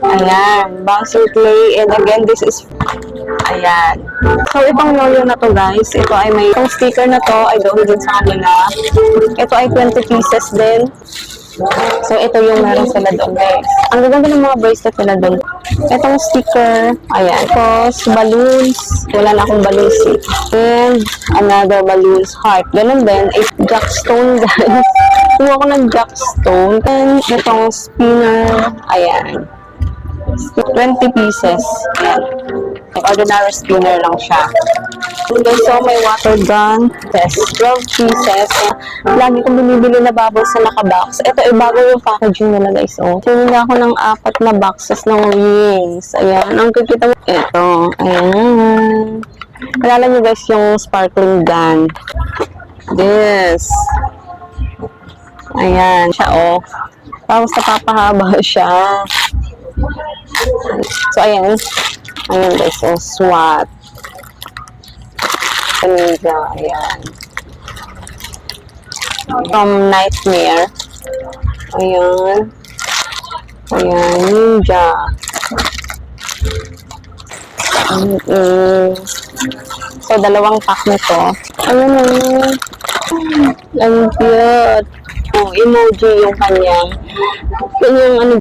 Ayan, bouncer clay. And again, this is Ayan. So, itong Noyo na to, guys. Ito ay may itong sticker na to ay doon din sa kanila. Ito ay 20 pieces din. So, ito yung meron sila doon, guys. Ang gaganda ng mga bracelet nila doon. Itong sticker. Ayan. Tapos, balloons. Wala na akong balloons eh. And, another balloons heart. Ganun din. A jackstone, guys. Kuha ko ng jackstone. And, itong spinner. Ayan. 20 pieces. Ayan. Ordinary spinner lang siya. Okay, so may water gun. Yes, 12 pieces. Lagi kong binibili na bubbles sa nakabox. Ito, eh, bago yung packaging nila guys. Oh. Pinili ako ng apat na boxes ng rings. Ayan, ang kikita mo. Ito, ayan. Alala niyo guys yung sparkling gun. This. Ayan, siya oh. Tapos napapahaba siya. So, ayan. Ayan guys, so SWAT. Ninja, ayan. From Nightmare. Ayan. Ayan, Ninja. Mm-mm. So, dalawang pack nito. Ayan, ayan. Ang cute. Oh, emoji yung kanyang. Yun yung ano